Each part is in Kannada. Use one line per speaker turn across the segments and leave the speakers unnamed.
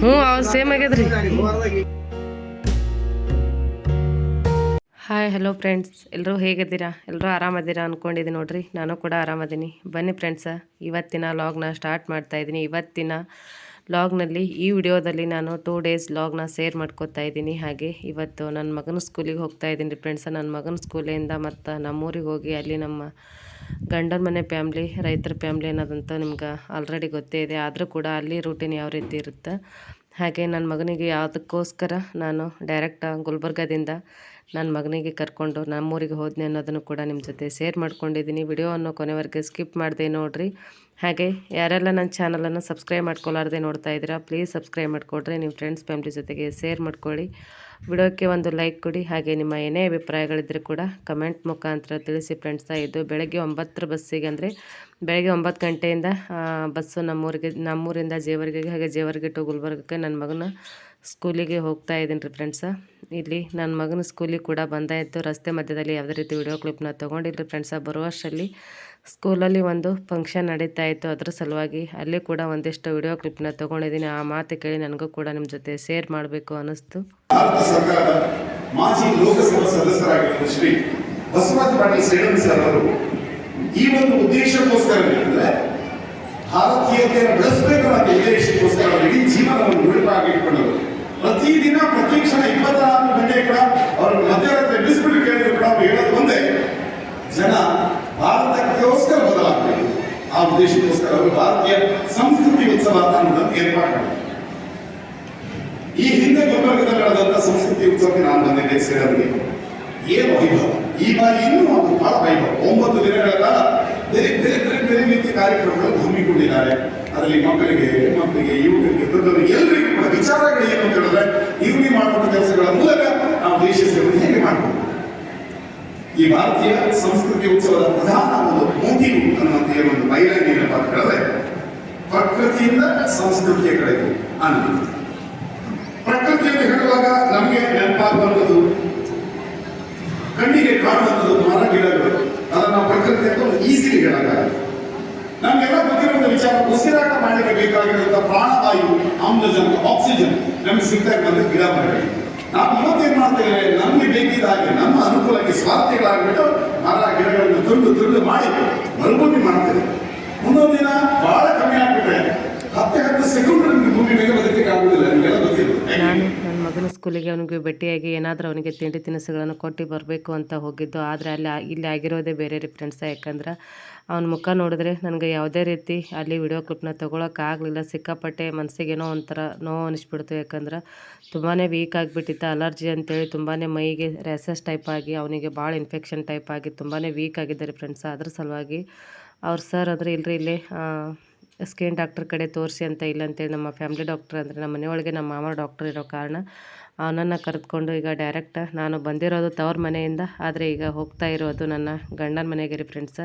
ಹ್ಞೂ ಅವ್ರು ಸೇಮ್ ಆಗ್ಯದ್ರಿ. ಹಾಯ್ ಹಲೋ ಫ್ರೆಂಡ್ಸ್ ಎಲ್ಲರೂ ಹೇಗಿದ್ದೀರಾ? ಎಲ್ಲರೂ ಆರಾಮದ್ದೀರಾ ಅಂದ್ಕೊಂಡಿದ್ದೀನಿ ನೋಡ್ರಿ. ನಾನು ಕೂಡ ಆರಾಮದೀನಿ. ಬನ್ನಿ ಫ್ರೆಂಡ್ಸ ಇವತ್ತಿನ ಲಾಗ್ನ ಸ್ಟಾರ್ಟ್ ಮಾಡ್ತಾ ಇದ್ದೀನಿ ಇವತ್ತಿನ ಲಾಗ್ನಲ್ಲಿ ಈ ವಿಡಿಯೋದಲ್ಲಿ ನಾನು ಟೂ ಡೇಸ್ ಲಾಗ್ನ ಶೇರ್ ಮಾಡ್ಕೋತಾ ಇದ್ದೀನಿ. ಹಾಗೆ ಇವತ್ತು ನನ್ನ ಮಗನ ಸ್ಕೂಲಿಗೆ ಹೋಗ್ತಾ ಇದ್ದೀನಿ. ಫ್ರೆಂಡ್ಸ ನನ್ನ ಮಗನ ಸ್ಕೂಲಿಂದ ಮತ್ತು ನಮ್ಮೂರಿಗೆ ಹೋಗಿ ಅಲ್ಲಿ ನಮ್ಮ ಗಂಡನ ಮನೆ ಫ್ಯಾಮ್ಲಿ ರೈತರ ಫ್ಯಾಮ್ಲಿ ಅನ್ನೋದಂತ ನಿಮ್ಗೆ ಆಲ್ರೆಡಿ ಗೊತ್ತೇ ಇದೆ. ಆದರೂ ಕೂಡ ಅಲ್ಲಿ ರೂಟೀನ್ ಯಾವ ರೀತಿ ಇರುತ್ತೆ? ಹಾಗೆ ನನ್ನ ಮಗನಿಗೆ ಯಾವುದಕ್ಕೋಸ್ಕರ ನಾನು ಡೈರೆಕ್ಟ್ ಗುಲ್ಬರ್ಗದಿಂದ ನನ್ನ ಮಗನಿಗೆ ಕರ್ಕೊಂಡು ನಮ್ಮೂರಿಗೆ ಹೋದ್ನಿ ಅನ್ನೋದನ್ನು ಕೂಡ ನಿಮ್ಮ ಜೊತೆ ಶೇರ್ ಮಾಡ್ಕೊಂಡಿದ್ದೀನಿ. ವಿಡಿಯೋವನ್ನು ಕೊನೆವರೆಗೆ ಸ್ಕಿಪ್ ಮಾಡಿದೆ ನೋಡಿರಿ. ಹಾಗೆ ಯಾರೆಲ್ಲ ನನ್ನ ಚಾನಲನ್ನು ಸಬ್ಸ್ಕ್ರೈಬ್ ಮಾಡ್ಕೊಳ್ಳಾರ್ದೆ ನೋಡ್ತಾ ಇದ್ದೀರಾ ಪ್ಲೀಸ್ ಸಬ್ಸ್ಕ್ರೈಬ್ ಮಾಡಿಕೊಡ್ರಿ. ನಿಮ್ಮ ಫ್ರೆಂಡ್ಸ್ ಫ್ಯಾಮ್ಲಿ ಜೊತೆಗೆ ಶೇರ್ ಮಾಡ್ಕೊಳ್ಳಿ. ವಿಡಿಯೋಕ್ಕೆ ಒಂದು ಲೈಕ್ ಕೊಡಿ. ಹಾಗೆ ನಿಮ್ಮ ಏನೇ ಅಭಿಪ್ರಾಯಗಳಿದ್ದರೂ ಕೂಡ ಕಮೆಂಟ್ ಮುಖಾಂತರ ತಿಳಿಸಿ ಫ್ರೆಂಡ್ಸ್ ಇದು ಬೆಳಗ್ಗೆ ಒಂಬತ್ತರ ಬಸ್ಸಿಗೆ ಅಂದರೆ ಬೆಳಗ್ಗೆ ಒಂಬತ್ತು ಗಂಟೆಯಿಂದ ಬಸ್ಸು ನಮ್ಮೂರಿಗೆ, ನಮ್ಮೂರಿಂದ ಜೇವರ್ಗಿಗೆ, ಹಾಗೆ ಜೇವರ್ಗಿ ಟು ಗುಲ್ಬರ್ಗಕ್ಕೆ ನನ್ನ ಮಗನ ಸ್ಕೂಲಿಗೆ ಹೋಗ್ತಾ ಇದ್ದೀನಿ ರೀ ಫ್ರೆಂಡ್ಸ. ಇಲ್ಲಿ ನನ್ನ ಮಗನ ಸ್ಕೂಲಿಗೆ ಕೂಡ ಬಂದಾಯಿತು ರಸ್ತೆ ಮಧ್ಯದಲ್ಲಿ ಯಾವುದೇ ರೀತಿ ವಿಡಿಯೋ ಕ್ಲಿಪ್ನ ತೊಗೊಂಡಿಲ್ಲ ಫ್ರೆಂಡ್ಸ. ಬರುವಷ್ಟರಲ್ಲಿ ಸ್ಕೂಲಲ್ಲಿ ಒಂದು ಫಂಕ್ಷನ್ ನಡೀತಾ ಇತ್ತು. ಅದರ ಸಲುವಾಗಿ ಅಲ್ಲಿ ಕೂಡ ಒಂದಿಷ್ಟು ವಿಡಿಯೋ ಕ್ಲಿಪ್ನ ತೊಗೊಂಡಿದ್ದೀನಿ. ಆ ಮಾತು ಕೇಳಿ ನನಗೂ ಕೂಡ ನಿಮ್ಮ ಜೊತೆ ಶೇರ್ ಮಾಡಬೇಕು ಅನ್ನಿಸ್ತು.
ಮಾಜಿ ಲೋಕಸಭಾ ಸದಸ್ಯರಾಗಿರುವ ಶ್ರೀ ಬಸವರಾಜ ಪಾಟೀಲ್ ಸರ್ ಅವರು ಈ ಒಂದು ಉದ್ದೇಶಕ್ಕೋಸ್ಕರ ಭಾರತೀಯತೆಯನ್ನು ಬೆಳೆಸಬೇಕು ಅನ್ನೋ ಉದ್ದೇಶಕ್ಕೋಸ್ಕರ ಇಡೀ ಜೀವನವನ್ನು ಮುಡಿಪಾಗಿಟ್ಕೊಂಡರು ಪ್ರತಿದಿನ ಪ್ರತಿ ಕ್ಷಣ ಇಪ್ಪತ್ನಾಲ್ಕು ಗಂಟೆ ಕೂಡ ಅವರು ಮಧ್ಯರಾತ್ರಿ ಬಿಸ್ಬಿಟ್ಟು ಕೇಳಿದ್ರು ಕೂಡ ಅವ್ರು ಹೇಳೋದು ಒಂದೇ. ಜನ ಭಾರತಕ್ಕೋಸ್ಕರ ಬದಲಾಗಬೇಕು. ಆ ಉದ್ದೇಶಕ್ಕೋಸ್ಕರ ಅವರು ಭಾರತೀಯ ಸಂಸ್ಕೃತಿ ಉತ್ಸವ ಅನ್ನೋದನ್ನು ಏರ್ಪಾಡು ಮಾಡಿದ್ರು. ಈ ಹಿಂದೆ ಗುಲ್ಬರ್ಗದಲ್ಲಿ ನಡೆದಂತ ಸಂಸ್ಕೃತಿ ಉತ್ಸವಕ್ಕೆ ನಾನು ಬಂದಿದ್ದೆ ಸೇರಲಿಗೆ ಏನು ವೈಭವ? ಈ ಬಾರಿ ಇನ್ನೂ ಒಂದು ಬಹಳ ವೈಭವ. ಒಂಬತ್ತು ದಿನಗಳ ಕಾಲ ಬೇರೆ ಬೇರೆ ಬೇರೆ ಬೇರೆ ಕಾರ್ಯಕ್ರಮಗಳನ್ನು ಹಮ್ಮಿಕೊಂಡಿದ್ದಾರೆ. ಅದರಲ್ಲಿ ಮಕ್ಕಳಿಗೆ ಮಕ್ಕಳಿಗೆ ಯುವಕರಿಗೆ ದೊಡ್ಡವರಿಗೆ ಎಲ್ಲರಿಗೂ ಕೂಡ ವಿಚಾರಗಳು ಏನು ಅಂತ ಹೇಳಿದ್ರೆ ಇವ್ರಿಗೆ ಮಾಡುವಂಥ ಕೆಲಸಗಳ ಮೂಲಕ ನಾವು ದೇಶ ಸೇವೆಯನ್ನು ಹೇಗೆ ಮಾಡಬಹುದು ಈ ಭಾರತೀಯ ಸಂಸ್ಕೃತಿ ಉತ್ಸವದ ಪ್ರಧಾನ ಒಂದು ಮೋಟಿವ್ ಅನ್ನುವಂಥ ಒಂದು ಬೈಲಾಗಿ ಏನಪ್ಪ ಅಂತ ಹೇಳಿದ್ರೆ, ಪ್ರಕೃತಿಯಿಂದ ಸಂಸ್ಕೃತಿಯ ಕಡೆಗೆ ಅನ್ನೋದು. ಪ್ರಕೃತಿ ಅಂತ ಹೇಳುವಾಗ ನಮಗೆ ನೆನಪಾಗುವಂಥದ್ದು ಕಣ್ಣಿಗೆ ಕಾಣುವಂಥದ್ದು ಮರ ಗಿಡಗಳು ಅದನ್ನು ಪ್ರಕೃತಿ ಅಂತ ಈಸಿಲಿ ಹೇಳಕ್ಕಾಗಲ್ಲ. ನಮಗೆಲ್ಲ ಗೊತ್ತಿರುವಂತ ವಿಚಾರ, ಉಸಿರಾಟ ಮಾಡಲಿಕ್ಕೆ ಬೇಕಾಗಿರುವಂತಹ ಪ್ರಾಣವಾಯು, ಆಮ್ಲಜನಕ ಆಕ್ಸಿಜನ್ ನಮಗೆ ಸಿಗ್ತಾ ಇರುವಂತ ಗಿಡ ಮರಗಳು. ನಾವು ಇವತ್ತೇನ್ ಮಾಡ್ತೇವೆ ನಮಗೆ ಬೇಕಿದ ಹಾಗೆ ನಮ್ಮ ಅನುಕೂಲಕ್ಕೆ ಸ್ವಾರ್ಥಿಗಳಾಗ್ಬಿಟ್ಟು ಮರ, ಗಿಡಗಳನ್ನು ತುಂಡು ತುಂಡು ಮಾಡಿ ಮರುಭೂಮಿ ಮಾಡ್ತೇವೆ. ಮುಂದೊಂದು ದಿನ ಬಹಳ ಕಮ್ಮಿ ಆಗ್ಬಿಟ್ರೆ ಹತ್ತೆ ಹತ್ತು ಸೆಕೆಂಡ್ ನಮಗೆ ಭೂಮಿ ಮೇಲೆ ಬದುಕಲಿಕ್ಕೆ ಆಗುದಿಲ್ಲ ನಿಮಗೆಲ್ಲ
ನನ್ನ ಮಗನ ಸ್ಕೂಲಿಗೆ ಅವನಿಗೆ ಭೇಟಿಯಾಗಿ ಏನಾದರೂ ಅವನಿಗೆ ತಿಂಡಿ ತಿನಿಸುಗಳನ್ನು ಕೊಟ್ಟು ಬರಬೇಕು ಅಂತ ಹೋಗಿದ್ದು. ಆದರೆ ಅಲ್ಲಿ ಇಲ್ಲಿ ಆಗಿರೋದೇ ಬೇರೆ ರೀ ಫ್ರೆಂಡ್ಸ ಯಾಕಂದ್ರೆ ಅವನ ಮುಖ ನೋಡಿದ್ರೆ ನನಗೆ ಯಾವುದೇ ರೀತಿ ಅಲ್ಲಿ ವಿಡಿಯೋ ಕ್ಲಿಪ್ನ ತೊಗೊಳಕ್ಕಾಗಲಿಲ್ಲ ಸಿಕ್ಕಾಪಟ್ಟೆ ಮನಸ್ಸಿಗೇನೋ ಒಂಥರ ನೋವು ಅನಿಸ್ಬಿಡ್ತು. ಯಾಕಂದ್ರೆ ತುಂಬಾ ವೀಕ್ ಆಗಿಬಿಟ್ಟಿತ್ತು. ಅಲರ್ಜಿ ಅಂತೇಳಿ ತುಂಬಾ ಮೈಗೆ ರ್ಯಾಸಸ್ ಟೈಪ್ ಆಗಿ, ಅವನಿಗೆ ಭಾಳ ಇನ್ಫೆಕ್ಷನ್ ಟೈಪ್ ಆಗಿ ತುಂಬಾ ವೀಕ್ ಆಗಿದ್ದಾರೆ ಫ್ರೆಂಡ್ಸ ಅದ್ರ ಸಲುವಾಗಿ ಅವ್ರು ಸರ್ ಅಂದರೆ ಇಲ್ಲರಿ ಇಲ್ಲೇ ಸ್ಕಿನ್ ಡಾಕ್ಟ್ರ್ ಕಡೆ ತೋರಿಸಿ ಅಂತ ಇಲ್ಲ ಅಂತೇಳಿ ನಮ್ಮ ಫ್ಯಾಮಿಲಿ ಡಾಕ್ಟ್ರ್ ಅಂದರೆ ನಮ್ಮ ಮನೆಯೊಳಗೆ ನಮ್ಮ ಮಾಮ ಡಾಕ್ಟ್ರ್ ಇರೋ ಕಾರಣ ಅವನನ್ನು ಕರೆದುಕೊಂಡು ಈಗ ಡೈರೆಕ್ಟ್ ನಾನು ಬಂದಿರೋದು ತವ್ರ ಮನೆಯಿಂದ ಆದರೆ ಈಗ ಹೋಗ್ತಾ ಇರೋದು ನನ್ನ ಗಂಡನ ಮನೆಗೆ ರೀ ಫ್ರೆಂಡ್ಸ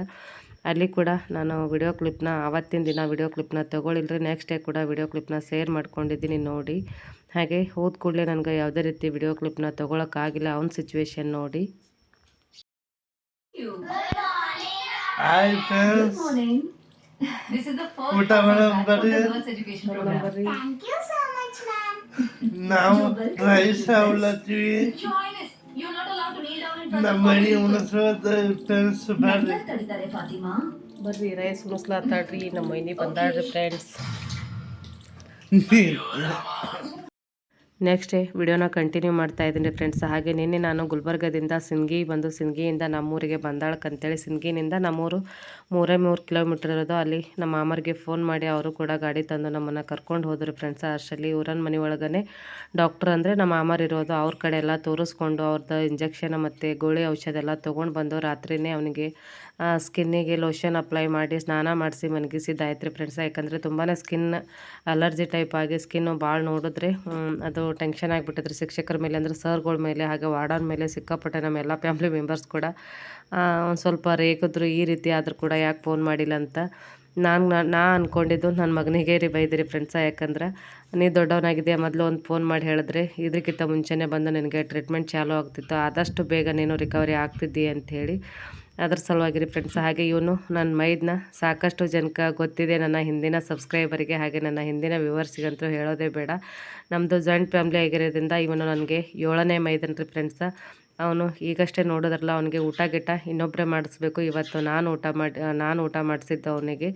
ಅಲ್ಲಿ ಕೂಡ ನಾನು ವಿಡಿಯೋ ಕ್ಲಿಪ್ನ ಆವತ್ತಿನ ದಿನ ವಿಡಿಯೋ ಕ್ಲಿಪ್ನ ತೊಗೊಳಿಲ್ರಿ ನೆಕ್ಸ್ಟ್ ಡೇ ಕೂಡ ವಿಡಿಯೋ ಕ್ಲಿಪ್ನ ಶೇರ್ ಮಾಡ್ಕೊಂಡಿದ್ದೀನಿ ನೋಡಿ. ಹಾಗೆ ಹೋದ ಕೂಡಲೇ ನನಗೆ ಯಾವುದೇ ರೀತಿ ವಿಡಿಯೋ ಕ್ಲಿಪ್ನ ತೊಗೊಳಕ್ಕಾಗಿಲ್ಲ ಅವನ ಸಿಚುವೇಶನ್ ನೋಡಿ.
Hi Good
morning. This is the first
ಊಟ madam
of the girls education program.
Thank you so much, ma'am.
ನಾವು ರೈಸ್ ಅವಲತ್ತೀವಿ
Join us. You're not allowed to kneel down in front
ನಮ್ಮ
of
ಮನೆ
all people.
ಉಣಸೋದ ಫ್ರೆಂಡ್ಸ್ ಬರ್ರಿ
ಯಾರ್ ತಡೀತಾರೆ ಫಾತಿಮಾ
ಬರ್ರಿ ರೈಸ್ ಉಣಿಸ್ಲಾತಾಡ್ರಿ ನಮ್ಮ ಮೈನಿ ಬಂದಾಳ್ರಿ ಫ್ರೆಂಡ್ಸ್ ನೆಕ್ಸ್ಟ್ ವಿಡಿಯೋನ ಕಂಟಿನ್ಯೂ ಮಾಡ್ತಾ ಇದ್ದೀನಿ ಫ್ರೆಂಡ್ಸ್ ಹಾಗೆ ನಿನ್ನೆ ನಾನು ಗುಲ್ಬರ್ಗದಿಂದ ಸಿಂಗಿ ಬಂದು ಸಿಂಗಿಯಿಂದ ನಮ್ಮೂರಿಗೆ ಬಂದಾಳಕ್ಕೆ ಅಂತೇಳಿ ಸಿಂಗಿನಿಂದ ನಮ್ಮೂರು ಮೂರೇ ಮೂರು ಕಿಲೋಮೀಟ್ರ್ ಇರೋದು. ಅಲ್ಲಿ ನಮ್ಮ ಮಾಮರಿಗೆ ಫೋನ್ ಮಾಡಿ ಅವರು ಕೂಡ ಗಾಡಿ ತಂದು ನಮ್ಮನ್ನು ಕರ್ಕೊಂಡು ಹೋದರು ಫ್ರೆಂಡ್ಸ್ ಅಷ್ಟರಲ್ಲಿ ಊರನ್ ಮನೆ ಒಳಗನೆ ಡಾಕ್ಟ್ರ್ ಅಂದರೆ ನಮ್ಮ ಮಾಮರು ಇರೋದು. ಅವ್ರ ಕಡೆ ಎಲ್ಲ ತೋರಿಸ್ಕೊಂಡು ಅವ್ರದ್ದು ಇಂಜೆಕ್ಷನ್ ಮತ್ತು ಗೋಳಿ ಔಷಧ ಎಲ್ಲ ತೊಗೊಂಡು ಬಂದು ರಾತ್ರಿನೇ ಅವನಿಗೆ ಸ್ಕಿನ್ನಿಗೆ ಲೋಷನ್ ಅಪ್ಲೈ ಮಾಡಿ ಸ್ನಾನ ಮಾಡಿಸಿ ಮಲಗಿಸಿದ್ದಾಯ್ತು ರೀ ಫ್ರೆಂಡ್ಸ್ ಯಾಕಂದರೆ ತುಂಬಾ ಸ್ಕಿನ್ ಅಲರ್ಜಿ ಟೈಪ್ ಆಗಿ ಸ್ಕಿನ್ನು ಭಾಳ ನೋಡಿದ್ರೆ ಅದು ಟೆನ್ಷನ್ ಆಗಿಬಿಟ್ಟಿದ್ರಿ ಶಿಕ್ಷಕರ ಮೇಲೆ ಅಂದರೆ ಸರ್ಗಳ ಮೇಲೆ, ಹಾಗೆ ವಾರ್ಡನ್ ಮೇಲೆ ಸಿಕ್ಕಾಪಟ್ಟೆ ನಮ್ಮ ಎಲ್ಲ ಫ್ಯಾಮಿಲಿ ಮೆಂಬರ್ಸ್ ಕೂಡ. ಒಂದು ಸ್ವಲ್ಪ ರೇಗಿದ್ರು ಈ ರೀತಿ ಆದರೂ ಕೂಡ ಯಾಕೆ ಫೋನ್ ಮಾಡಿಲ್ಲ ಅಂತ ನಾನು, ನಾ ಅಂದ್ಕೊಂಡಿದ್ದು ನನ್ನ ಮಗನಿಗೆ ರೀ ಬೈದಿರಿ ಫ್ರೆಂಡ್ಸ ಯಾಕಂದ್ರೆ ನೀ ದೊಡ್ಡವನಾಗಿದೆಯಾ ಮೊದಲು ಒಂದು ಫೋನ್ ಮಾಡಿ ಹೇಳಿದ್ರೆ ಇದಕ್ಕಿಂತ ಮುಂಚೆನೇ ಬಂದು ನಿನಗೆ ಟ್ರೀಟ್ಮೆಂಟ್ ಚಾಲೂ ಆಗ್ತಿತ್ತು. ಆದಷ್ಟು ಬೇಗ ನೀನು ರಿಕವರಿ ಆಗ್ತಿದ್ದೀಯ ಅಂಥೇಳಿ ಅದ್ರ ಸಲುವಾಗಿ ರೀ ಫ್ರೆಂಡ್ಸ್ ಹಾಗೆ ಇವನು ನನ್ನ ಮೈದನ್ನ ಸಾಕಷ್ಟು ಜನಕ್ಕೆ ಗೊತ್ತಿದೆ, ನನ್ನ ಹಿಂದಿನ ಸಬ್ಸ್ಕ್ರೈಬರಿಗೆ ಹಾಗೆ ನನ್ನ ಹಿಂದಿನ ವ್ಯೂವರ್ಸಿಗಂತೂ ಹೇಳೋದೇ ಬೇಡ. ನಮ್ಮದು ಜಾಯಿಂಟ್ ಫ್ಯಾಮ್ಲಿ ಆಗಿರೋದ್ರಿಂದ ಇವನು ನನಗೆ ಏಳನೇ ಮೈದನ್ ರೀ ಫ್ರೆಂಡ್ಸ ಅವನು ಈಗಷ್ಟೇ ನೋಡೋದ್ರಲ್ಲ, ಅವನಿಗೆ ಊಟ ಗಿಟ್ಟ ಇನ್ನೊಬ್ಬರೇ ಮಾಡಿಸ್ಬೇಕು. ಇವತ್ತು ನಾನು ಊಟ ಮಾಡಿ, ನಾನು ಊಟ ಮಾಡಿಸಿದ್ದು ಅವನಿಗೆ.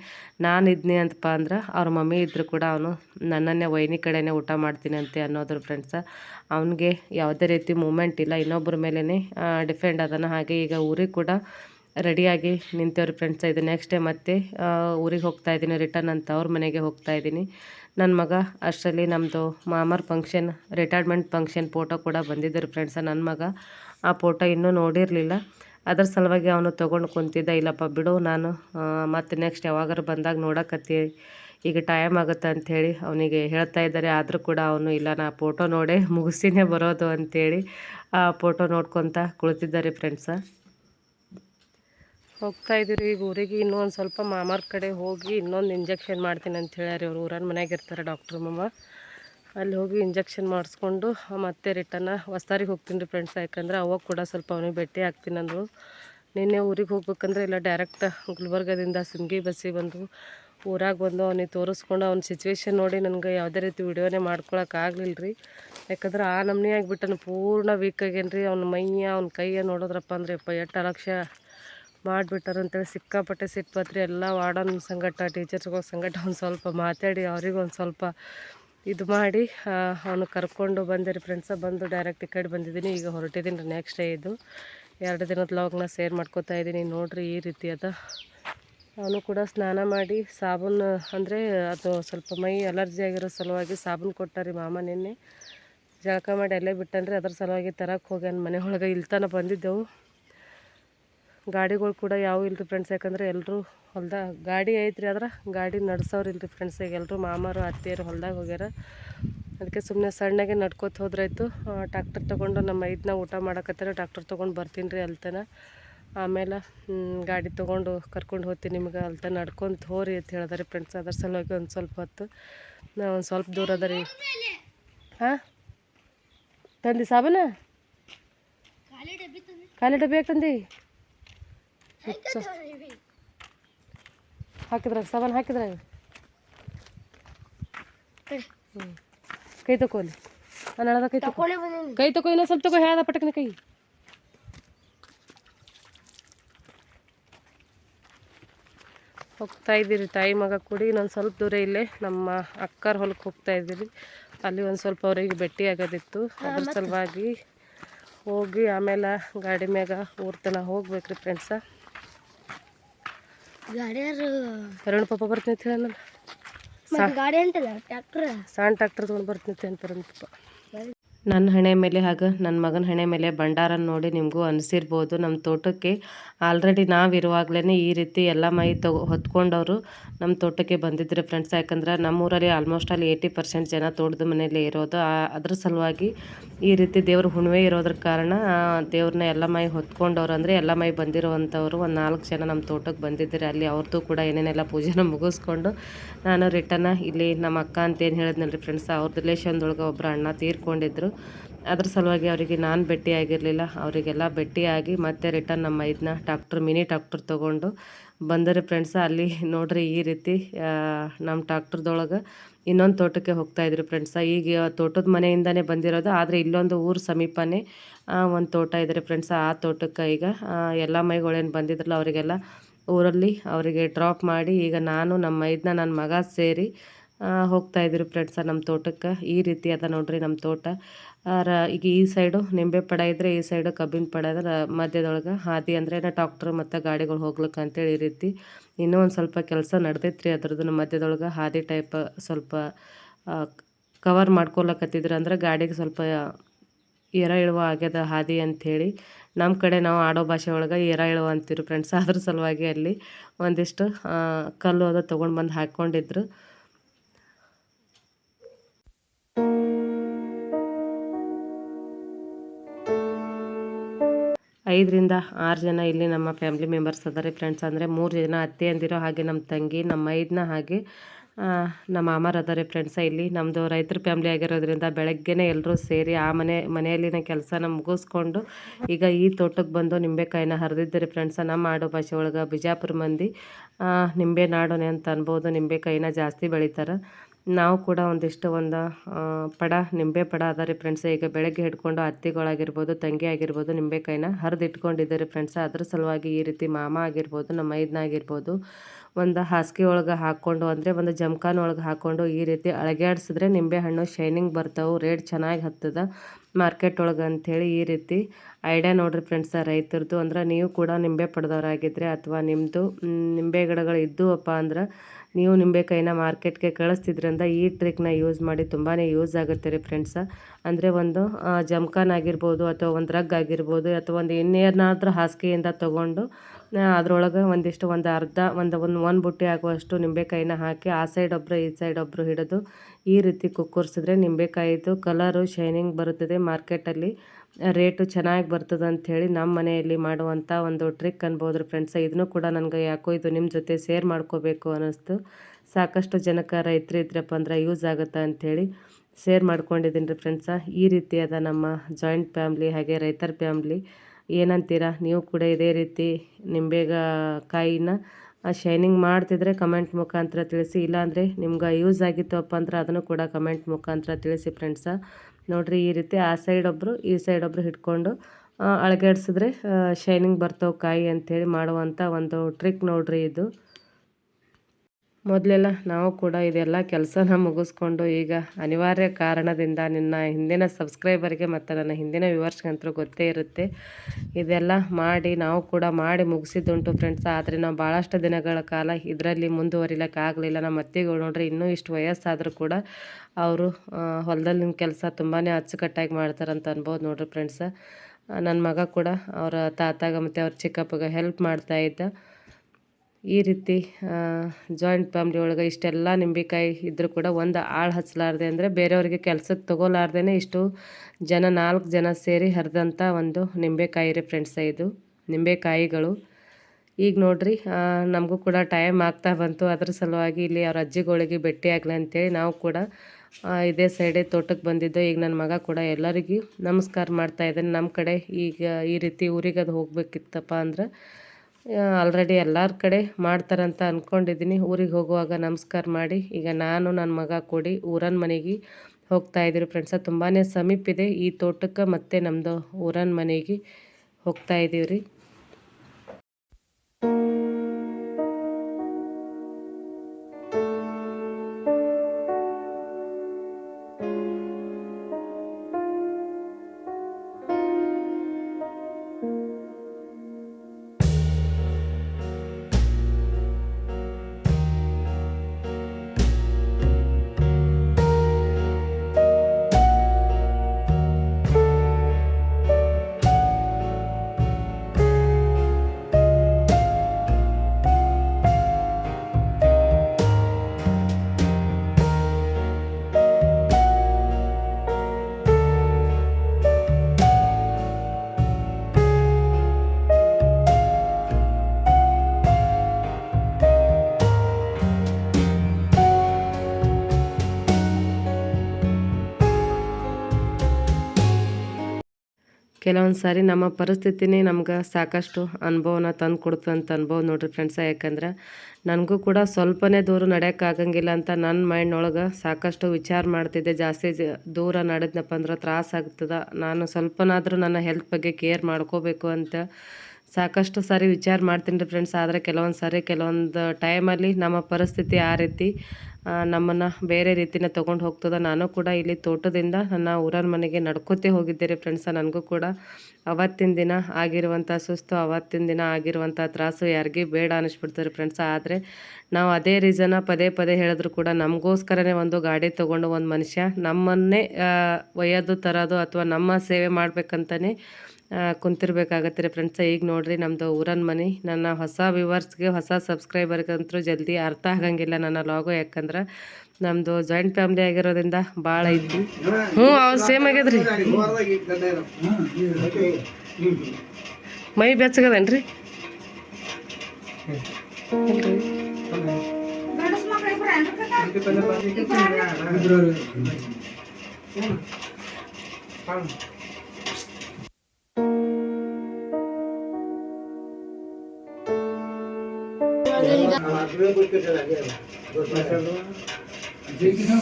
ನಾನು ಇದ್ನಿ ಅಂತಪ್ಪ ಅಂದ್ರೆ ಅವ್ರ ಮಮ್ಮಿ ಇದ್ದರೂ ಕೂಡ ಅವನು ನನ್ನನ್ನೇ ವೈನಿ ಕಡೆನೇ ಊಟ ಮಾಡ್ತೀನಿ ಅಂತ ಅನ್ನೋದ್ರ ಫ್ರೆಂಡ್ಸ ಅವನಿಗೆ ಯಾವುದೇ ರೀತಿ ಮೂಮೆಂಟ್ ಇಲ್ಲ ಇನ್ನೊಬ್ಬರ ಮೇಲೇ ಡಿಫೆಂಡ್ ಅದನ್ನು ಹಾಗೆ ಈಗ ಊರಿಗೆ ಕೂಡ ರೆಡಿಯಾಗಿ ನಿಂತೇವ್ರಿ ಫ್ರೆಂಡ್ಸ್ ಇದು ನೆಕ್ಸ್ಟ್ ಡೇ ಮತ್ತೆ ಊರಿಗೆ ಹೋಗ್ತಾ ಇದ್ದೀನಿ. ರಿಟರ್ನ್ ಅಂತ ಅವ್ರ ಮನೆಗೆ ಹೋಗ್ತಾ ಇದ್ದೀನಿ. ನನ್ನ ಮಗ ಅಷ್ಟರಲ್ಲಿ ನಮ್ಮದು ಮಾಮರ್ ಫಂಕ್ಷನ್ ರಿಟೈರ್ಮೆಂಟ್ ಫಂಕ್ಷನ್ ಫೋಟೋ ಕೂಡ ಬಂದಿದ್ದರು ಫ್ರೆಂಡ್ಸ ನನ್ನ ಮಗ. ಆ ಫೋಟೋ ಇನ್ನೂ ನೋಡಿರಲಿಲ್ಲ. ಅದ್ರ ಸಲುವಾಗಿ ಅವನು ತೊಗೊಂಡು ಕುಂತಿದ್ದ, ಇಲ್ಲಪ್ಪ ಬಿಡು, ನಾನು ಮತ್ತೆ ನೆಕ್ಸ್ಟ್ ಯಾವಾಗಾರು ಬಂದಾಗ ನೋಡಕತ್ತಿ, ಈಗ ಟೈಮ್ ಆಗುತ್ತೆ ಅಂಥೇಳಿ ಅವನಿಗೆ ಹೇಳ್ತಾ ಇದ್ದಾರೆ. ಆದರೂ ಕೂಡ ಅವನು, ಇಲ್ಲ, ನಾ ಫೋಟೋ ನೋಡೇ ಮುಗಿಸಿನೇ ಬರೋದು ಅಂಥೇಳಿ ಆ ಫೋಟೋ ನೋಡ್ಕೊತ ಕುಳಿತಿದ್ದಾರೆ ಫ್ರೆಂಡ್ಸ ಹೋಗ್ತಾ ಇದ್ದೀರಿ, ಈಗ ಊರಿಗೆ ಇನ್ನೂ ಒಂದು ಸ್ವಲ್ಪ ಮಾಮಾರ್ ಕಡೆ ಹೋಗಿ ಇನ್ನೊಂದು ಇಂಜೆಕ್ಷನ್ ಮಾಡ್ತೀನಿ ಅಂತ ಹೇಳ್ಯಾರಿ ಅವ್ರು ಊರನ್ನ ಮನೆಗೆ ಇರ್ತಾರೆ ಡಾಕ್ಟ್ರ್ ಮಮ್ಮ ಅಲ್ಲಿ ಹೋಗಿ ಇಂಜೆಕ್ಷನ್ ಮಾಡಿಸ್ಕೊಂಡು ಮತ್ತೆ ರಿಟರ್ನ ಹೊಸ್ದಾರಿಗೆ ಹೋಗ್ತೀನಿ ರೀ ಫ್ರೆಂಡ್ಸ್ ಯಾಕಂದ್ರೆ ಅವಾಗ ಕೂಡ ಸ್ವಲ್ಪ ಅವನಿಗೆ ಭೇಟಿ ಆಗ್ತೀನಿ ಅಂದರು. ನಿನ್ನೆ ಊರಿಗೆ ಹೋಗ್ಬೇಕಂದ್ರೆ ಇಲ್ಲ ಡೈರೆಕ್ಟ್ ಗುಲ್ಬರ್ಗದಿಂದ ಸಿಂಗಿ ಬಸ್ಸಿಗೆ ಬಂದು ಊರಾಗ ಬಂದು ಅವನಿಗೆ ತೋರಿಸ್ಕೊಂಡು ಅವ್ನ ಸಿಚುವೇಶನ್ ನೋಡಿ ನನಗೆ ಯಾವುದೇ ರೀತಿ ವಿಡಿಯೋನೇ ಮಾಡ್ಕೊಳಕ್ಕೆ ಆಗಲಿಲ್ಲ ರೀ ಯಾಕಂದ್ರೆ ಆ ನಮ್ನಿ ಆಗಿಬಿಟ್ಟನು ಪೂರ್ಣ ವೀಕ್ ಆಗೇನು ರೀ ಅವ್ನ ಮೈಯ ಅವ್ನ ಕೈಯ ನೋಡಿದ್ರಪ್ಪ ಅಂದ್ರೆ ಯಪ್ಪ ಎಷ್ಟು ಲಕ್ಷ ಮಾಡಿಬಿಟ್ಟಾರ ಅಂತೇಳಿ ಸಿಕ್ಕಾಪಟ್ಟೆ ಸಿಟ್ಟು ಬತ್ರಿ ಎಲ್ಲ ವಾರ್ಡನ್ ಸಂಗಟ ಟೀಚರ್ಸ್ಗಳ ಸಂಗಟ ಒಂದು ಸ್ವಲ್ಪ ಮಾತಾಡಿ ಅವ್ರಿಗೆ ಒಂದು ಸ್ವಲ್ಪ ಇದು ಮಾಡಿ ಅವನು ಕರ್ಕೊಂಡು ಬಂದಿರಿ ಫ್ರೆಂಡ್ಸ ಬಂದು ಡೈರೆಕ್ಟ್ ಈ ಕಡೆ ಬಂದಿದ್ದೀನಿ, ಈಗ ಹೊರಟಿದ್ದೀನಿ ರೀ ನೆಕ್ಸ್ಟ್ ಡೇ ಇದು. ಎರಡು ದಿನದ ಲಾಗ್ನ ಶೇರ್ ಮಾಡ್ಕೋತಾ ಇದ್ದೀನಿ, ನೋಡಿರಿ ಈ ರೀತಿ ಅದ. ಅವನು ಕೂಡ ಸ್ನಾನ ಮಾಡಿ ಸಾಬೂನು, ಅಂದರೆ ಅದು ಸ್ವಲ್ಪ ಮೈ ಅಲರ್ಜಿ ಆಗಿರೋ ಸಲುವಾಗಿ ಸಾಬೂನು ಕೊಟ್ಟಾರಿ ಮಾಮ ನಿನ್ನೆ. ಜಳಕ ಮಾಡಿ ಅಲ್ಲೇ ಬಿಟ್ಟನ್ರಿ ಅದ್ರ ಸಲುವಾಗಿ ತರಕ್ಕೆ ಹೋಗ್ಯಾನ ಮನೆ ಒಳಗೆ ಇಲ್ಲಿ ತನಕ ಬಂದಿದ್ದೆವು. ಗಾಡಿಗಳು ಕೂಡ ಯಾವ ಇಲ್ರಿ ಫ್ರೆಂಡ್ಸ್ ಯಾಕಂದ್ರೆ ಎಲ್ಲರೂ ಹೊಲ್ದಾಗ ಗಾಡಿ ಐತ್ರಿ ಆದ್ರೆ ಗಾಡಿ ನಡ್ಸೋರು ಇಲ್ರಿ ಫ್ರೆಂಡ್ಸ್ ಈಗ ಎಲ್ಲರೂ ಮಾಮಾರು ಅತ್ತೆಯರು ಹೊಲ್ದಾಗ ಹೋಗ್ಯಾರ. ಅದಕ್ಕೆ ಸುಮ್ಮನೆ ಸಣ್ಣಗೆ ನಡ್ಕೋತ ಹೋದ್ರಾಯ್ತು. ಟ್ಯಾಕ್ಟರ್ ತೊಗೊಂಡು ನಮ್ಮ ಐದನ್ನ ಊಟ ಮಾಡಕತ್ತಾರ ಟ್ಯಾಕ್ಟರ್ ತೊಗೊಂಡು ಬರ್ತೀನಿ ರೀ ಅಲ್ತನ. ಆಮೇಲೆ ಗಾಡಿ ತೊಗೊಂಡು ಕರ್ಕೊಂಡು ಹೋಗ್ತೀನಿ ನಿಮ್ಗೆ ಅಲ್ತ ನಡ್ಕೊಂತ ಹೋರಿ ಅಂತ ಹೇಳಿದಾರೆ ಫ್ರೆಂಡ್ಸ್ ಅದ್ರ ಸಲುವಾಗಿ ಒಂದು ಸ್ವಲ್ಪ ಹೊತ್ತು. ನಾ ಒಂದು ಸ್ವಲ್ಪ ದೂರ ಅದ ರೀ ಹಾಂ? ತಂದಿ ಸಾಬನ? ಖಾಲಿ ಡಬ್ಬಿ ಆಗ್ತಂದಿ ತಂದಿ? ಹಾಕಿದ್ರಾಗ ಸಾಬಾನು ಹಾಕಿದ್ರಾಗ? ಹ್ಞೂ ಕೈ ತಕೋಲಿ ನಾನು ಹೇಳ್ದ ಕೈ ತಕೋ. ಕೈ ತಕೋ ಇನ್ನೊಂದು ಸ್ವಲ್ಪ ತಗೋ ಹೇಳ್ದ ಪಟಕನ ಕೈ. ಹೋಗ್ತಾ ಇದ್ದೀರಿ ತಾಯಿ ಮಗ ಕೂಡಿ ಇನ್ನೊಂದು ಸ್ವಲ್ಪ ದೂರ ಇಲ್ಲೇ ನಮ್ಮ ಅಕ್ಕರ ಹೊಲಕ್ಕೆ ಹೋಗ್ತಾ ಇದ್ದೀರಿ. ಅಲ್ಲಿ ಒಂದು ಸ್ವಲ್ಪ ಅವರಿಗೆ ಭೇಟಿ ಆಗೋದಿತ್ತು. ಅದ್ರ ಸಲುವಾಗಿ ಹೋಗಿ ಆಮೇಲೆ ಗಾಡಿ ಮ್ಯಾಗ ಊರ್ತನ ಹೋಗ್ಬೇಕ್ರಿ ಫ್ರೆಂಡ್ಸ
ಗಾಡಿಯಾರು
ಅರುಣ್ ಪಾಪ ಬರ್ತೀನಿ ಅಂತ ಹೇಳ ನಾನು
ಮತ್ತೆ ಗಾಡಿ ಅಂತಲ್ಲ ಟ್ರ್ಯಾಕ್ಟರ್?
ಸಣ್ಣ ಟ್ಯಾಕ್ಟರ್ ತೊಗೊಂಡು ಬರ್ತೀನಿ ಅರುಣ್ ಪಾಪ ನನ್ನ ಹಣೆ ಮೇಲೆ ಹಾಗೂ ನನ್ನ ಮಗನ ಹಣೆ ಮೇಲೆ ಭಂಡಾರ ನೋಡಿ ನಿಮಗೂ ಅನಿಸಿರ್ಬೋದು. ನಮ್ಮ ತೋಟಕ್ಕೆ ಆಲ್ರೆಡಿ ನಾವಿರುವಾಗಲೇ ಈ ರೀತಿ ಎಲ್ಲ ಮೈ ತೊ, ಹೊತ್ಕೊಂಡವರು ನಮ್ಮ ತೋಟಕ್ಕೆ ಬಂದಿದ್ರು ಫ್ರೆಂಡ್ಸ್ ಯಾಕಂದ್ರೆ ನಮ್ಮೂರಲ್ಲಿ ಆಲ್ಮೋಸ್ಟ್ ಅಲ್ಲಿ ಏಯ್ಟಿ ಪರ್ಸೆಂಟ್ ಜನ ತೋಟದ ಮನೇಲಿ ಇರೋದು. ಅದ್ರ ಸಲುವಾಗಿ ಈ ರೀತಿ ದೇವ್ರ ಹುಣ್ಣಿಮೆ ಇರೋದ್ರ ಕಾರಣ ದೇವ್ರನ್ನ ಎಲ್ಲ ಮೈ ಹೊತ್ಕೊಂಡವ್ರು ಅಂದರೆ ಎಲ್ಲ ಮೈ ಬಂದಿರುವಂಥವ್ರು ಒಂದು ನಾಲ್ಕು ಜನ ನಮ್ಮ ತೋಟಕ್ಕೆ ಬಂದಿದ್ದಾರೆ. ಅಲ್ಲಿ ಅವ್ರದ್ದು ಕೂಡ ಏನೇನೆಲ್ಲ ಪೂಜೆನ ಮುಗಿಸ್ಕೊಂಡು ನಾನು ರಿಟರ್ನ ಇಲ್ಲಿ ನಮ್ಮ ಅಕ್ಕ ಅಂತ ಏನು ಹೇಳಿದ್ನಲ್ರಿ ಫ್ರೆಂಡ್ಸ್ ಅವ್ರ ರಿಲೇಷನ್ದೊಳಗೆ ಒಬ್ಬರು ಅಣ್ಣ ತೀರ್ಕೊಂಡಿದ್ರು. ಅದ್ರ ಸಲುವಾಗಿ ಅವರಿಗೆ ನಾನು ಭೇಟಿ ಆಗಿರಲಿಲ್ಲ. ಅವರಿಗೆಲ್ಲ ಭೇಟಿಯಾಗಿ ಮತ್ತೆ ರಿಟರ್ನ್ ನಮ್ಮ ಇದನ್ನ ಡಾಕ್ಟ್ರ್ ಮಿನಿ ಡಾಕ್ಟ್ರ್ ತೊಗೊಂಡು ಬಂದರೆ ಫ್ರೆಂಡ್ಸ್ ಅಲ್ಲಿ ನೋಡ್ರಿ ಈ ರೀತಿ ನಮ್ಮ ಟ್ಯಾಕ್ಟ್ರದೊಳಗೆ ಇನ್ನೊಂದು ತೋಟಕ್ಕೆ ಹೋಗ್ತಾ ಇದ್ರು ಫ್ರೆಂಡ್ಸ ಈಗ ತೋಟದ ಮನೆಯಿಂದನೇ ಬಂದಿರೋದು, ಆದರೆ ಇಲ್ಲೊಂದು ಊರು ಸಮೀಪನೇ ಒಂದು ತೋಟ ಇದೆ ಫ್ರೆಂಡ್ಸ್ ಆ ತೋಟಕ್ಕೆ ಈಗ ಎಲ್ಲ ಮೈಗಳೇನು ಬಂದಿದ್ರಲ್ಲ, ಅವರಿಗೆಲ್ಲ ಊರಲ್ಲಿ ಅವರಿಗೆ ಡ್ರಾಪ್ ಮಾಡಿ, ಈಗ ನಾನು, ನಮ್ಮ ಇದನ್ನ ನನ್ನ ಮಗ ಸೇರಿ ಹೋಗ್ತಾ ಇದ್ದರು ಫ್ರೆಂಡ್ಸ ನಮ್ಮ ತೋಟಕ್ಕೆ. ಈ ರೀತಿ ಅದ ನೋಡ್ರಿ ನಮ್ಮ ತೋಟ. ಈಗ ಈ ಸೈಡು ನಿಂಬೆ ಪಡ ಇದ್ದರೆ ಈ ಸೈಡು ಕಬ್ಬಿನ ಪಡ ಇದ್ರೆ ಮಧ್ಯದೊಳಗೆ ಹಾದಿ ಅಂದ್ರೆ ಟ್ರಾಕ್ಟರ್ ಮತ್ತು ಗಾಡಿಗಳು ಹೋಗ್ಲಿಕ್ಕೆ ಅಂತೇಳಿ ಈ ರೀತಿ ಇನ್ನೂ ಒಂದು ಸ್ವಲ್ಪ ಕೆಲಸ ನಡೆದೈತ್ರಿ ಅದ್ರದ್ದು ಮಧ್ಯದೊಳಗೆ ಹಾದಿ ಟೈಪ್ ಸ್ವಲ್ಪ ಕವರ್ ಮಾಡ್ಕೊಳಕತ್ತಿದ್ರು ಅಂದ್ರೆ ಗಾಡಿಗೆ ಸ್ವಲ್ಪ ಏರ ಇಳುವ ಆಗ್ಯದ ಹಾದಿ ಅಂಥೇಳಿ ನಮ್ಮ ಕಡೆ ನಾವು ಆಡೋ ಭಾಷೆ ಒಳಗೆ ಏರ ಇಳುವ ಅಂತೀರು ಫ್ರೆಂಡ್ಸ್ ಅದ್ರ ಸಲುವಾಗಿ ಅಲ್ಲಿ ಒಂದಿಷ್ಟು ಕಲ್ಲು ಅದು ತೊಗೊಂಡು ಬಂದು ಹಾಕ್ಕೊಂಡಿದ್ರು ಐದರಿಂದ ಆರು ಜನ ಇಲ್ಲಿ ನಮ್ಮ ಫ್ಯಾಮಿಲಿ ಮೆಂಬರ್ಸ್ ಅದಾರೆ ಫ್ರೆಂಡ್ಸ್. ಅಂದರೆ ಮೂರು ಜನ ಅತ್ತೆ ಅಂದಿರೋ ಹಾಗೆ ನಮ್ಮ ತಂಗಿ, ನಮ್ಮ ಐದನ್ನ ಹಾಗೆ ನಮ್ಮ ಮಾಮಾರ ಅದಾರೆ ಫ್ರೆಂಡ್ಸ ಇಲ್ಲಿ. ನಮ್ಮದು ರೈತರ ಫ್ಯಾಮ್ಲಿ ಆಗಿರೋದ್ರಿಂದ ಬೆಳಗ್ಗೆನೇ ಎಲ್ಲರೂ ಸೇರಿ ಆ ಮನೆ, ಮನೆಯಲ್ಲಿನ ಕೆಲಸನ ಮುಗಿಸ್ಕೊಂಡು ಈಗ ಈ ತೋಟಕ್ಕೆ ಬಂದು ನಿಂಬೆಕಾಯಿನ ಹರಿದಿದ್ದಾರೆ ಫ್ರೆಂಡ್ಸ. ನಮ್ಮ ಆಡು ಭಾಷೆ ಒಳಗೆ ಬಿಜಾಪುರ ಮಂದಿ ನಿಂಬೆ ನಾಡೋನೆ ಅಂತ ಅನ್ಬೋದು. ನಿಂಬೆಕಾಯಿನ ಜಾಸ್ತಿ ಬೆಳಿತಾರೆ. ನಾವು ಕೂಡ ಒಂದಿಷ್ಟು ಒಂದು ಪಡ, ನಿಂಬೆ ಪಡ ಅದಾರೆ ಫ್ರೆಂಡ್ಸ್ ಈಗ ಬೆಳಗ್ಗೆ ಹಿಡ್ಕೊಂಡು ಅತ್ತಿಗಳಾಗಿರ್ಬೋದು ತಂಗಿ ಆಗಿರ್ಬೋದು ನಿಂಬೆಕಾಯಿನ ಹರಿದು ಇಟ್ಕೊಂಡಿದ್ದಾರೆ ಫ್ರೆಂಡ್ಸ್ ಅದ್ರ ಸಲುವಾಗಿ ಈ ರೀತಿ ಮಾಮ ಆಗಿರ್ಬೋದು, ನಮ್ಮ ಮೈದನಾಗಿರ್ಬೋದು ಒಂದು ಹಾಸಿಗೆ ಒಳಗೆ ಹಾಕ್ಕೊಂಡು ಅಂದರೆ ಒಂದು ಜಮ್ಕಾನ್ ಒಳಗೆ ಹಾಕ್ಕೊಂಡು ಈ ರೀತಿ ಅಳಗ್ಯಾಡ್ಸಿದ್ರೆ ನಿಂಬೆಹಣ್ಣು ಶೈನಿಂಗ್ ಬರ್ತಾವೆ ರೇಟ್ ಚೆನ್ನಾಗಿ ಹತ್ತದ. ಮಾರ್ಕೆಟ್ ಒಳಗೆ ಅಂಥೇಳಿ ಈ ರೀತಿ ಐಡಿಯಾ ನೋಡಿರಿ ಫ್ರೆಂಡ್ಸ ರೈತರದ್ದು ಅಂದ್ರೆ ನೀವು ಕೂಡ ನಿಂಬೆ ಪಡೆದವರಾಗಿದ್ದರೆ ಅಥವಾ ನಿಮ್ಮದು ನಿಂಬೆ ಗಿಡಗಳು ಇದ್ದುವಪ್ಪ ಅಂದ್ರೆ ನೀವು ನಿಂಬೆಕಾಯಿನ ಮಾರ್ಕೆಟ್ಗೆ ಕಳಿಸ್ತಿದ್ರಿಂದ ಈ ಟ್ರಿಕ್ನ ಯೂಸ್ ಮಾಡಿ ತುಂಬಾ ಯೂಸ್ ಆಗುತ್ತೆ ರೀ ಫ್ರೆಂಡ್ಸ ಅಂದರೆ ಒಂದು ಜಮ್ಕಾನ್ ಆಗಿರ್ಬೋದು ಅಥವಾ ಒಂದು ರಗ್ ಆಗಿರ್ಬೋದು ಅಥವಾ ಒಂದು ಇನ್ನೇನಾದ್ರೂ ಹಾಸಿಗೆಯಿಂದ ತೊಗೊಂಡು ಅದರೊಳಗೆ ಒಂದಿಷ್ಟು ಒಂದು ಅರ್ಧ, ಒಂದು ಒಂದು ಒಂದು ಬುಟ್ಟಿ ಆಗುವಷ್ಟು ನಿಂಬೆಕಾಯಿನ ಹಾಕಿ ಆ ಸೈಡ್ ಒಬ್ಬರು ಈ ಸೈಡ್ ಒಬ್ಬರು ಹಿಡಿದು ಈ ರೀತಿ ಕುಕ್ಕರ್ಸಿದ್ರೆ ನಿಂಬೆಕಾಯಿದು ಕಲರು ಶೈನಿಂಗ್ ಬರುತ್ತದೆ ಮಾರ್ಕೆಟಲ್ಲಿ ರೇಟು ಚೆನ್ನಾಗಿ ಬರ್ತದೆ ಅಂಥೇಳಿ ನಮ್ಮ ಮನೆಯಲ್ಲಿ ಮಾಡುವಂಥ ಒಂದು ಟ್ರಿಕ್ ಅನ್ಬೋದು ಫ್ರೆಂಡ್ಸ್. ಇದನ್ನು ಕೂಡ ನನಗೆ ಯಾಕೋ ಇದು ನಿಮ್ಮ ಜೊತೆ ಶೇರ್ ಮಾಡ್ಕೋಬೇಕು ಅನ್ನಿಸ್ತು. ಸಾಕಷ್ಟು ಜನಕ್ಕೆ ರೈತರು ಇದ್ರಪ್ಪ ಅಂದ್ರೆ ಯೂಸ್ ಆಗುತ್ತೆ ಅಂಥೇಳಿ ಶೇರ್ ಮಾಡ್ಕೊಂಡಿದ್ದೀನಿ ರೀ ಫ್ರೆಂಡ್ಸ. ಈ ರೀತಿಯಾದ ನಮ್ಮ ಜಾಯಿಂಟ್ ಫ್ಯಾಮ್ಲಿ ಹಾಗೆ ರೈತರ ಫ್ಯಾಮ್ಲಿ ಏನಂತೀರಾ? ನೀವು ಕೂಡ ಇದೇ ರೀತಿ ನಿಂಬೆಗ ಕಾಯಿನ ಶೈನಿಂಗ್ ಮಾಡ್ತಿದ್ರೆ ಕಮೆಂಟ್ ಮುಖಾಂತರ ತಿಳಿಸಿ. ಇಲ್ಲಾಂದರೆ ನಿಮ್ಗೆ ಯೂಸ್ ಆಗಿತ್ತಪ್ಪ ಅಂದ್ರೆ ಅದನ್ನು ಕೂಡ ಕಮೆಂಟ್ ಮುಖಾಂತರ ತಿಳಿಸಿ ಫ್ರೆಂಡ್ಸ. ನೋಡ್ರಿ ಈ ರೀತಿ ಆ ಸೈಡ್ ಒಬ್ಬರು ಈ ಸೈಡ್ ಒಬ್ಬರು ಹಿಡ್ಕೊಂಡು ಆ, ಶೈನಿಂಗ್ ಬರ್ತವೆ ಕಾಯಿ ಅಂತೇಳಿ ಮಾಡುವಂಥ ಒಂದು ಟ್ರಿಕ್ ನೋಡಿರಿ ಇದು. ಮೊದಲೆಲ್ಲ ನಾವು ಕೂಡ ಇದೆಲ್ಲ ಕೆಲಸನ ಮುಗಿಸ್ಕೊಂಡು ಈಗ ಅನಿವಾರ್ಯ ಕಾರಣದಿಂದ ನಿನ್ನ ಹಿಂದಿನ ಸಬ್ಸ್ಕ್ರೈಬರ್ಗೆ ಮತ್ತು ನನ್ನ ಹಿಂದಿನ ವಿವರ್ಸ್ಗಂತೂ ಗೊತ್ತೇ ಇರುತ್ತೆ. ಇದೆಲ್ಲ ಮಾಡಿ ನಾವು ಕೂಡ ಮಾಡಿ ಮುಗಿಸಿದ್ದುಂಟು ಫ್ರೆಂಡ್ಸ್. ಆದರೆ ನಾವು ಭಾಳಷ್ಟು ದಿನಗಳ ಕಾಲ ಇದರಲ್ಲಿ ಮುಂದುವರಿಲಿಕ್ಕಾಗಲಿಲ್ಲ ನಮ್ಮ ಅತ್ತೆಗಳು ನೋಡ್ರಿ ಇನ್ನೂ ಇಷ್ಟು ವಯಸ್ಸಾದರೂ ಕೂಡ ಅವರು ಹೊಲದಲ್ಲಿನ ಕೆಲಸ ತುಂಬಾ ಅಚ್ಚುಕಟ್ಟಾಗಿ ಮಾಡ್ತಾರಂತ ಅನ್ಬೋದು ನೋಡ್ರಿ ಫ್ರೆಂಡ್ಸ. ನನ್ನ ಮಗ ಕೂಡ ಅವರ ತಾತಾಗ ಮತ್ತು ಅವ್ರ ಚಿಕ್ಕಪ್ಪಗೆ ಹೆಲ್ಪ್ ಮಾಡ್ತಾ ಇದ್ದ. ಈ ರೀತಿ ಜಾಯಿಂಟ್ ಫ್ಯಾಮ್ಲಿ ಒಳಗೆ ಇಷ್ಟೆಲ್ಲ ನಿಂಬೆಕಾಯಿ ಇದ್ದರೂ ಕೂಡ ಒಂದು ಆಳು ಹಚ್ಚಲಾರ್ದೆ ಅಂದರೆ ಬೇರೆಯವರಿಗೆ ಕೆಲ್ಸಕ್ಕೆ ತಗೋಲಾರ್ದೇ ಇಷ್ಟು ಜನ, ನಾಲ್ಕು ಜನ ಸೇರಿ ಹರಿದಂಥ ಒಂದು ನಿಂಬೆಕಾಯಿ ರೀ ಫ್ರೆಂಡ್ಸ ಇದು, ನಿಂಬೆಕಾಯಿಗಳು. ಈಗ ನೋಡ್ರಿ ನಮಗೂ ಕೂಡ ಟೈಮ್ ಆಗ್ತಾ ಬಂತು. ಅದ್ರ ಸಲುವಾಗಿ ಇಲ್ಲಿ ಅವ್ರ ಅಜ್ಜಿಗಳಿಗೆ ಭೇಟಿ ಆಗಲಿ ಅಂತೇಳಿ ನಾವು ಕೂಡ ಇದೇ ಸೈಡೇ ತೋಟಕ್ಕೆ ಬಂದಿದ್ದು. ಈಗ ನನ್ನ ಮಗ ಕೂಡ ಎಲ್ಲರಿಗೂ ನಮಸ್ಕಾರ ಮಾಡ್ತಾ ಇದ್ದಾನೆ. ನಮ್ಮ ಕಡೆ ಈಗ ಈ ರೀತಿ ಊರಿಗೆ ಅದು ಹೋಗ್ಬೇಕಿತ್ತಪ್ಪ ಅಂದ್ರೆ ಆಲ್ರೆಡಿ ಎಲ್ಲರ ಕಡೆ ಮಾಡ್ತಾರಂತ ಅಂದ್ಕೊಂಡಿದ್ದೀನಿ ಊರಿಗೆ ಹೋಗುವಾಗ ನಮಸ್ಕಾರ ಮಾಡಿ. ಈಗ ನಾನು ನನ್ನ ಮಗ ಕೂಡಿ ಊರನ ಮನೆಗೆ ಹೋಗ್ತಾ ಇದ್ದೀರಿ ಫ್ರೆಂಡ್ಸ ತುಂಬಾ ಸಮೀಪ ಇದೆ. ಈ ತೋಟಕ್ಕೆ ಮತ್ತು ನಮ್ಮದು ಊರನ ಮನೆಗೆ ಹೋಗ್ತಾ ಇದ್ದೀವಿ ರೀ ಕೆಲವೊಂದು ಸಾರಿ ನಮ್ಮ ಪರಿಸ್ಥಿತಿನೇ ನಮ್ಗೆ ಸಾಕಷ್ಟು ಅನುಭವನ ತಂದು ಕೊಡ್ತು ಅಂತ ಅನ್ಬೋದು ನೋಡ್ರಿ ಫ್ರೆಂಡ್ಸ ಯಾಕಂದ್ರೆ ನನಗೂ ಕೂಡ ಸ್ವಲ್ಪನೇ ದೂರ ನಡೆಯೋಕ್ಕಾಗಂಗಿಲ್ಲ ಅಂತ ನನ್ನ ಮೈಂಡ್ನೊಳಗೆ ಸಾಕಷ್ಟು ವಿಚಾರ ಮಾಡ್ತಿದ್ದೆ. ಜಾಸ್ತಿ ದೂರ ನಡೆದ್ನಪ್ಪ ಅಂದ್ರೆ ತ್ರಾಸ ಆಗ್ತದ ನಾನು ಸ್ವಲ್ಪನಾದರೂ ನನ್ನ ಹೆಲ್ತ್ ಬಗ್ಗೆ ಕೇರ್ ಮಾಡ್ಕೋಬೇಕು ಅಂತ ಸಾಕಷ್ಟು ಸಾರಿ ವಿಚಾರ ಮಾಡ್ತೀನಿ ರೀ ಫ್ರೆಂಡ್ಸ್ ಆದರೆ ಕೆಲವೊಂದು ಸಾರಿ, ಕೆಲವೊಂದು ಟೈಮಲ್ಲಿ ನಮ್ಮ ಪರಿಸ್ಥಿತಿ ಆ ರೀತಿ ನಮ್ಮನ್ನು ಬೇರೆ ರೀತಿನ ತೊಗೊಂಡು ಹೋಗ್ತದೆ. ನಾನು ಕೂಡ ಇಲ್ಲಿ ತೋಟದಿಂದ ನನ್ನ ಊರನ ಮನೆಗೆ ನಡ್ಕೋತೇ ಹೋಗಿದ್ದೆ ರೀ ಫ್ರೆಂಡ್ಸ ನನಗೂ ಕೂಡ ಅವತ್ತಿನ ದಿನ ಆಗಿರುವಂಥ ಸುಸ್ತು, ಅವತ್ತಿನ ದಿನ ಆಗಿರುವಂಥ ತ್ರಾಸು ಯಾರಿಗೂ ಬೇಡ ಅನ್ನಿಸ್ಬಿಡ್ತಾರೆ ಫ್ರೆಂಡ್ಸ್ ಆದರೆ ನಾವು ಅದೇ ರೀಸನ ಪದೇ ಪದೇ ಹೇಳಿದ್ರು ಕೂಡ ನಮಗೋಸ್ಕರನೇ ಒಂದು ಗಾಡಿ ತೊಗೊಂಡು ಒಂದು ಮನುಷ್ಯ ನಮ್ಮನ್ನೇ ಒಯ್ಯೋದು, ತರೋದು ಅಥವಾ ನಮ್ಮ ಸೇವೆ ಮಾಡ್ಬೇಕಂತಲೇ ಕುಂತಿರ್ಬೇಕಾಗತ್ತೆ ರೀ ಫ್ರೆಂಡ್ಸ ಈಗ ನೋಡಿರಿ ನಮ್ಮದು ಊರನ ಮನೆ. ನನ್ನ ಹೊಸ ವ್ಯೂವರ್ಸ್ಗೆ ಹೊಸ ಸಬ್ಸ್ಕ್ರೈಬರ್ಗಂತೂ ಜಲ್ದಿ ಅರ್ಥ ಆಗಂಗಿಲ್ಲ ನನ್ನ ಲಾಗು ಯಾಕಂದ್ರೆ ನಮ್ಮದು ಜಾಯಿಂಟ್ ಫ್ಯಾಮ್ಲಿ ಆಗಿರೋದ್ರಿಂದ ಭಾಳ ಐತಿ ಹ್ಞೂ ಅವ್ರು ಸೇಮ್ ಆಗ್ಯದ್ರಿ. ಮೈ ಬೆಚ್ಚಗದೇನ್ರಿ? ಇಲ್ರಿ ನಿಮ್ಮ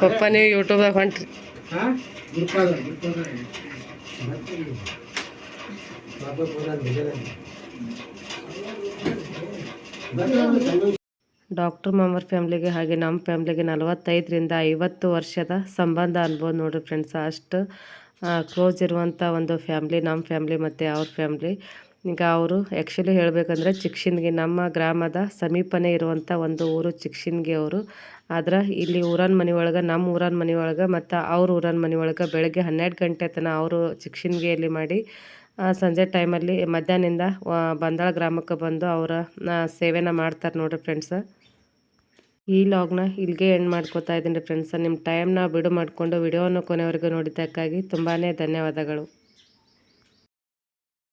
ಪಪ್ಪ ನೀವು ಯೂಟ್ಯೂಬ್ದಾಗ ಹೊಂಟ್ರಿ. ಡಾಕ್ಟರ್ ಮಾಮರ್ ಫ್ಯಾಮ್ಲಿಗೆ ಹಾಗೆ ನಮ್ಮ ಫ್ಯಾಮ್ಲಿಗೆ ನಲವತ್ತೈದರಿಂದ ಐವತ್ತು ವರ್ಷದ ಸಂಬಂಧ ಅನ್ಬೋದು ನೋಡಿರಿ ಫ್ರೆಂಡ್ಸ್ ಅಷ್ಟು ಕ್ಲೋಸ್ ಇರುವಂಥ ಒಂದು ಫ್ಯಾಮ್ಲಿ ನಮ್ಮ ಫ್ಯಾಮ್ಲಿ ಮತ್ತು ಅವ್ರ ಫ್ಯಾಮ್ಲಿ ಈಗ ಅವರು ಆ್ಯಕ್ಚುಲಿ ಹೇಳಬೇಕಂದ್ರೆ ಚಿಕ್ಷಿನ್ಗೆ ನಮ್ಮ ಗ್ರಾಮದ ಸಮೀಪನೇ ಇರುವಂಥ ಒಂದು ಊರು ಚಿಕ್ಷಿನ್ಗೆ ಅವರು. ಆದ್ರೆ ಇಲ್ಲಿ ಊರನ ಮನೆ ಒಳಗೆ ನಮ್ಮ ಊರನ ಮನೆ ಒಳಗೆ ಮತ್ತು ಅವ್ರ ಊರನ ಮನೆ ಒಳಗೆ ಬೆಳಗ್ಗೆ ಹನ್ನೆರಡು ಗಂಟೆ ತನಕ ಅವರು ಚಿಕ್ಷಿನ್ಗೆಯಲ್ಲಿ ಮಾಡಿ ಸಂಜೆ ಟೈಮಲ್ಲಿ ಮಧ್ಯಾಹ್ನದಿಂದ ಬಂದಾಳ ಗ್ರಾಮಕ್ಕೆ ಬಂದು ಅವರ ಸೇವೆನ ಮಾಡ್ತಾರೆ ನೋಡ್ರಿ ಫ್ರೆಂಡ್ಸ ಈ ಲಾಗ್ನ ಇಲ್ಲಿಗೆ ಎಂಡ್ ಮಾಡ್ಕೋತಾ ಇದ್ದೀನಿ ರೀ ಫ್ರೆಂಡ್ಸ ನಿಮ್ಮ ಟೈಮ್ನ ಬಿಡು ಮಾಡಿಕೊಂಡು ವಿಡಿಯೋವನ್ನು ಕೊನೆವರೆಗೂ ನೋಡಿದ್ದಕ್ಕಾಗಿ ತುಂಬಾ ಧನ್ಯವಾದಗಳು.